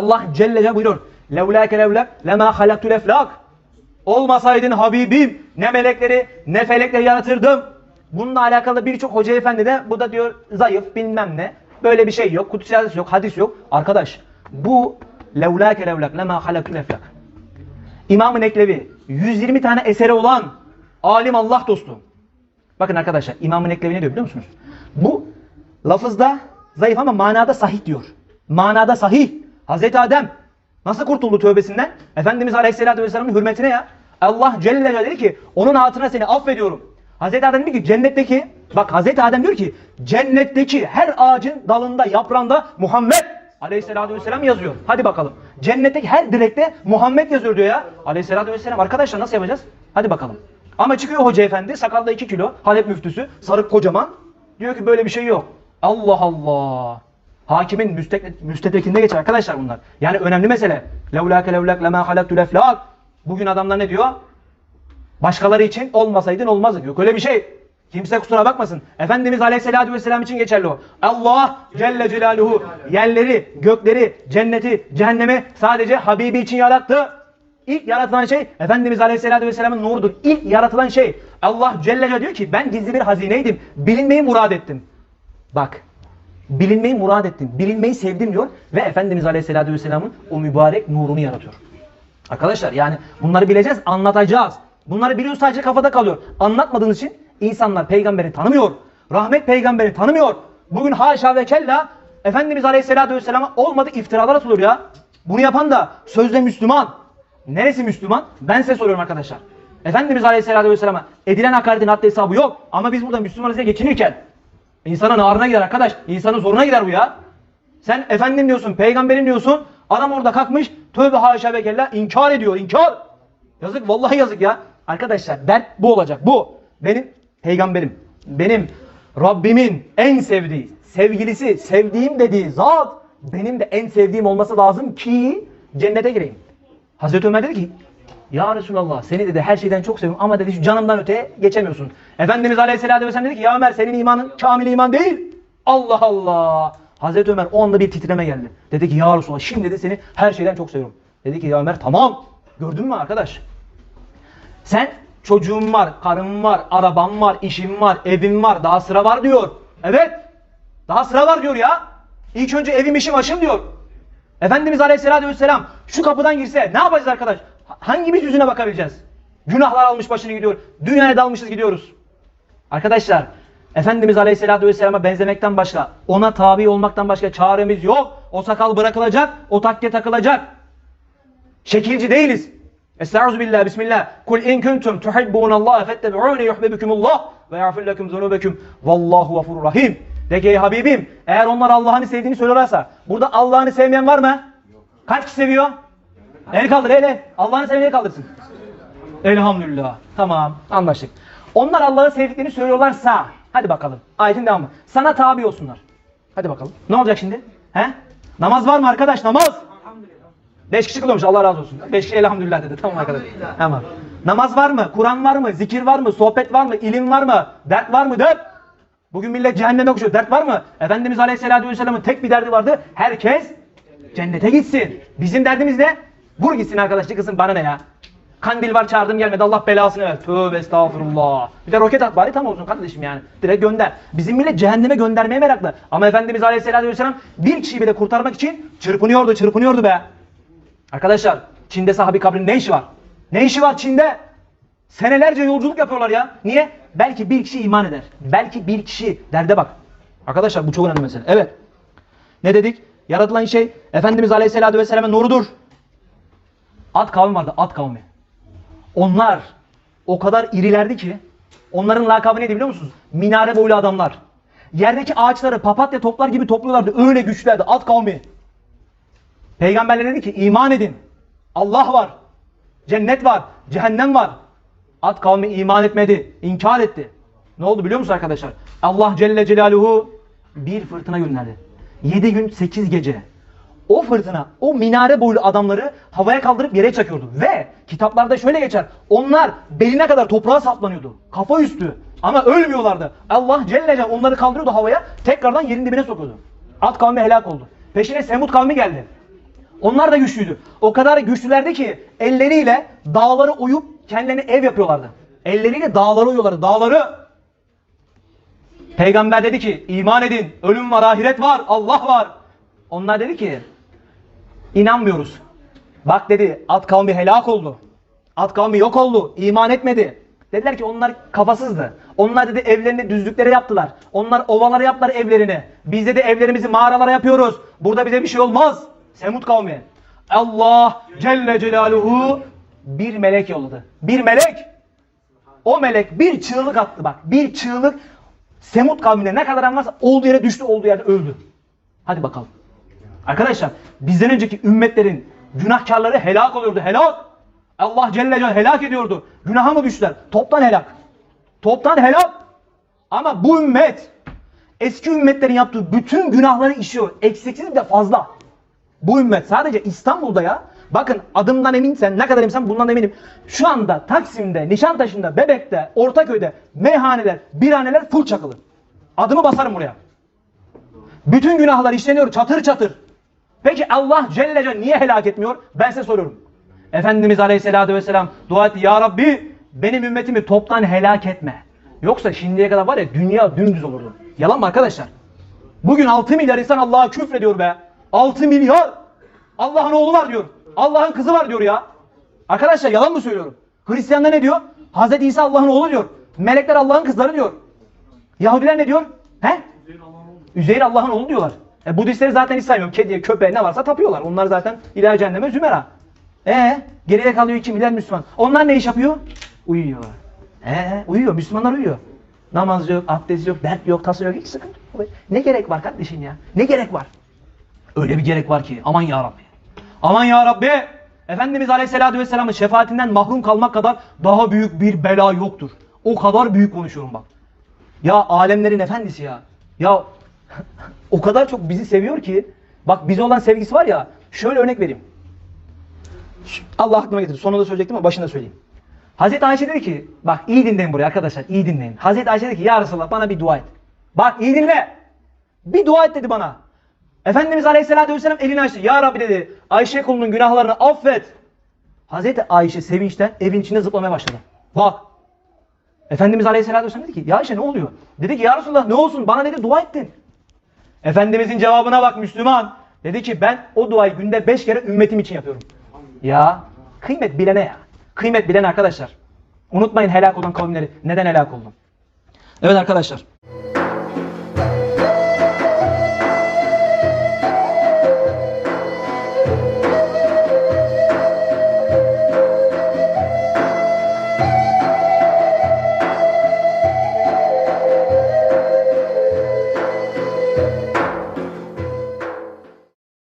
Allah Celle Celle buyuruyor. Levlâke levlak lemâ halaktul eflak. Olmasaydın Habibim ne melekleri ne felekleri yaratırdım. Bununla alakalı birçok hoca efendi de bu da diyor zayıf bilmem ne. Böyle bir şey yok. Kutsi hadis yok. Hadis yok. Arkadaş bu levlâke levlak lemâ halaktul eflak. İmam-ı Neklevi 120 tane eseri olan alim Allah dostu. Bakın arkadaşlar İmam-ı Neklevi ne diyor biliyor musunuz? Bu lafızda zayıf ama manada sahih diyor. Manada sahih. Hazreti Adem nasıl kurtuldu tövbesinden? Efendimiz Aleyhisselatü Vesselam'ın hürmetine ya. Allah Celle Celaluhu dedi ki onun hatırına seni affediyorum. Hazreti Adem diyor ki cennetteki bak Hazreti Adem diyor ki cennetteki her ağacın dalında yaprağında Muhammed Aleyhisselatü Vesselam yazıyor. Hadi bakalım. Cennetteki her direkte Muhammed yazıyor diyor ya. Aleyhisselatü Vesselam arkadaşlar nasıl yapacağız? Hadi bakalım. Ama çıkıyor hoca efendi sakalda 2 kilo Halep müftüsü sarık kocaman. Diyor ki böyle bir şey yok. Allah Allah. Hakimin müstek, müstedrekinde geçer arkadaşlar bunlar. Yani önemli mesele. Levlâke levlâk lemâ halaktul eflâk. Bugün adamlar ne diyor? Başkaları için olmasaydın olmazdı diyor. Öyle bir şey. Kimse kusura bakmasın. Efendimiz Aleyhisselatü Vesselam için geçerli o. Allah Celle Celaluhu yerleri, gökleri, cenneti, cehennemi sadece Habibi için yarattı. İlk yaratılan şey Efendimiz Aleyhisselatü Vesselam'ın nurudur. İlk yaratılan şey Allah Celle diyor ki ben gizli bir hazineydim. Bilinmeyi murad ettim. Bak bilinmeyi murad ettim. Bilinmeyi sevdim diyor ve Efendimiz Aleyhisselatü Vesselam'ın o mübarek nurunu yaratıyor. Arkadaşlar yani bunları bileceğiz, anlatacağız. Bunları biliyoruz sadece kafada kalıyor. Anlatmadığınız için insanlar peygamberi tanımıyor. Rahmet peygamberi tanımıyor. Bugün haşa ve kella Efendimiz Aleyhisselatü Vesselam'a olmadık iftiralar atılıyor ya. Bunu yapan da sözde Müslüman. Neresi Müslüman? Ben size soruyorum arkadaşlar. Efendimiz Aleyhisselatü Vesselam'a edilen hakaretin haddi hesabı yok. Ama biz burada Müslümanız diye geçinirken insanın ağrına gider arkadaş. İnsanın zoruna gider bu ya. Sen efendim diyorsun, peygamberim diyorsun. Adam orada kalkmış tövbe haşa ve kella inkar ediyor, inkar. Yazık vallahi yazık ya. Arkadaşlar dert bu olacak. Bu benim peygamberim. Benim Rabbimin en sevdiği, sevgilisi, sevdiğim dediği zat benim de en sevdiğim olması lazım ki cennete gireyim. Hazreti Ömer dedi ki ya Resulallah seni dedi her şeyden çok seviyorum ama dedi şu canımdan öteye geçemiyorsun. Efendimiz Aleyhisselatü Vesselam dedi ki ya Ömer senin imanın kamil iman değil. Allah Allah. Hazreti Ömer o anda bir titreme geldi. Dedi ki ya Resulallah şimdi de seni her şeyden çok seviyorum. Dedi ki ya Ömer tamam. Gördün mü arkadaş? Sen çocuğum var, karım var, arabam var, işim var, evim var, daha sıra var diyor. Evet. Daha sıra var diyor ya. İlk önce evim, işim, aşım diyor. Efendimiz Aleyhisselatü Vesselam şu kapıdan girse ne yapacağız arkadaş? Hangimiz yüzüne bakabileceğiz? Günahlar almış başını gidiyor. Dünyaya dalmışız gidiyoruz. Arkadaşlar Efendimiz Aleyhisselatü Vesselam'a benzemekten başka, ona tabi olmaktan başka çaremiz yok. O sakal bırakılacak, o takke takılacak. Şekilci değiliz. Estaizu bismillah. Kul in kuntum tuhibbunallaha fettebi'uni yuhibbukumullah ve yağfir lekum zunubekum. Vallahu gafurur rahim. De ki Habibim, eğer onlar Allah'ını sevdiğini söylüyorlarsa, burada Allah'ını sevmeyen var mı? Kaç kişi seviyor? El kaldır, el el. Allah'ını seven el kaldırsın. Elhamdülillah. Tamam, anlaştık. Onlar Allah'ı sevdiklerini söylüyorlarsa, hadi bakalım. Ayetin devamı. Sana tabi olsunlar. Hadi bakalım. Ne olacak şimdi? He? Namaz var mı arkadaş? Namaz. Beş kişi kılıyormuş Allah razı olsun. Beş kişi elhamdülillah dedi. Tamam arkadaş. Tamam. Namaz var mı? Kur'an var mı? Zikir var mı? Sohbet var mı? İlim var mı? Dert var mı? Dert. Bugün millet cehenneme koşuyor. Dert var mı? Efendimiz Aleyhisselatü Vesselam'ın tek bir derdi vardı. Herkes cennete gitsin. Bizim derdimiz ne? Vur gitsin arkadaş çıkısın bana ne ya? Kandil var çağırdım gelmedi Allah belasını ver. Tövbe estağfurullah. Bir de roket at bari tam olsun kardeşim yani. Direkt gönder. Bizim millet cehenneme göndermeye meraklı. Ama Efendimiz Aleyhisselatü Vesselam bir kişiyi bile kurtarmak için çırpınıyordu çırpınıyordu be. Arkadaşlar Çin'de sahabi kabrinin ne işi var? Ne işi var Çin'de? Senelerce yolculuk yapıyorlar ya. Niye? Belki bir kişi iman eder. Belki bir kişi derde bak. Arkadaşlar bu çok önemli mesele. Evet. Ne dedik? Yaratılan şey Efendimiz Aleyhisselatü Vesselam'ın nurudur. At kavmi vardı. At kavmi. Onlar o kadar irilerdi ki onların lakabı neydi biliyor musunuz? Minare boylu adamlar. Yerdeki ağaçları papatya toplar gibi topluyorlardı. Öyle güçlerdi. At kavmi. Peygamberler dedi ki iman edin. Allah var. Cennet var. Cehennem var. At kavmi iman etmedi. inkar etti. Ne oldu biliyor musunuz arkadaşlar? Allah Celle Celaluhu bir fırtına gönderdi. 7 gün 8 gece. O fırtına o minare boylu adamları havaya kaldırıp yere çakıyordu. Ve kitaplarda şöyle geçer. Onlar beline kadar toprağa saplanıyordu. Kafa üstü. Ama ölmüyorlardı. Allah Celle Celaluhu onları kaldırıyordu havaya. Tekrardan yerin dibine sokuyordu. At kavmi helak oldu. Peşine Semud kavmi geldi. Onlar da güçlüydü. O kadar güçlülerdi ki elleriyle dağları oyup kendilerine ev yapıyorlardı. Elleriyle dağları oyuyorlardı. Dağları. Peygamber dedi ki iman edin. Ölüm var, ahiret var, Allah var. Onlar dedi ki inanmıyoruz. Bak dedi at kavmi helak oldu. At kavmi yok oldu. iman etmedi. Dediler ki onlar kafasızdı. Onlar dedi evlerini düzlüklere yaptılar. Onlar ovalara yaptılar evlerini. Biz de evlerimizi mağaralara yapıyoruz. Burada bize bir şey olmaz. Semut kavmi. Allah Celle Celaluhu bir melek yolladı. Bir melek. O melek bir çığlık attı bak. Bir çığlık Semut kavmine ne kadar varsa olduğu yere düştü, olduğu yerde öldü. Hadi bakalım. Arkadaşlar bizden önceki ümmetlerin günahkarları helak oluyordu. Helak. Allah Celle Celaluhu helak ediyordu. Günaha mı düştüler? Toptan helak. Toptan helak. Ama bu ümmet eski ümmetlerin yaptığı bütün günahları işiyor. Eksiksiz de fazla. Bu ümmet sadece İstanbul'da ya. Bakın adımdan eminsen ne kadar eminsen bundan eminim. Şu anda Taksim'de, Nişantaşı'nda, Bebek'te, Ortaköy'de meyhaneler, birhaneler full çakılı. Adımı basarım buraya. Bütün günahlar işleniyor çatır çatır. Peki Allah Celle Celle niye helak etmiyor? Ben size soruyorum. Efendimiz Aleyhisselatü Vesselam dua etti. Ya Rabbi benim ümmetimi toptan helak etme. Yoksa şimdiye kadar var ya dünya dümdüz olurdu. Yalan mı arkadaşlar? Bugün 6 milyar insan Allah'a küfrediyor be. 6 milyar. Allah'ın oğlu var diyor. Allah'ın kızı var diyor ya. Arkadaşlar yalan mı söylüyorum? Hristiyanlar ne diyor? Hazreti İsa Allah'ın oğlu diyor. Melekler Allah'ın kızları diyor. Yahudiler ne diyor? He? Üzeyir Allah'ın oğlu diyorlar. E, Budistleri zaten hiç saymıyorum. Kediye, köpeğe ne varsa tapıyorlar. Onlar zaten ilahi cehenneme zümera. E geriye kalıyor 2 milyar Müslüman. Onlar ne iş yapıyor? Uyuyor. E uyuyor. Müslümanlar uyuyor. Namaz yok, abdest yok, dert yok, tasa yok. Hiç sıkıntı yok. Ne gerek var kardeşim ya? Ne gerek var? Öyle bir gerek var ki. Aman ya Rabbi. Aman ya Rabbi. Efendimiz Aleyhisselatü Vesselam'ın şefaatinden mahrum kalmak kadar daha büyük bir bela yoktur. O kadar büyük konuşuyorum bak. Ya alemlerin efendisi ya. Ya o kadar çok bizi seviyor ki bak bize olan sevgisi var ya şöyle örnek vereyim. Allah aklıma getirdi. Sonunda söyleyecektim ama başında söyleyeyim. Hazreti Ayşe dedi ki bak iyi dinleyin buraya arkadaşlar iyi dinleyin. Hazreti Ayşe dedi ki ya Resulallah bana bir dua et. Bak iyi dinle. Bir dua et dedi bana. Efendimiz Aleyhisselatü Vesselam elini açtı. Ya Rabbi dedi Ayşe kulunun günahlarını affet. Hazreti Ayşe sevinçten evin içinde zıplamaya başladı. Bak Efendimiz Aleyhisselatü Vesselam dedi ki ya Ayşe ne oluyor? Dedi ki ya Resulallah ne olsun bana dedi dua ettin. Efendimizin cevabına bak Müslüman. Dedi ki ben o duayı günde beş kere ümmetim için yapıyorum. Ya kıymet bilene ya. Kıymet bilen arkadaşlar. Unutmayın helak olan kavimleri. Neden helak oldu? Evet arkadaşlar.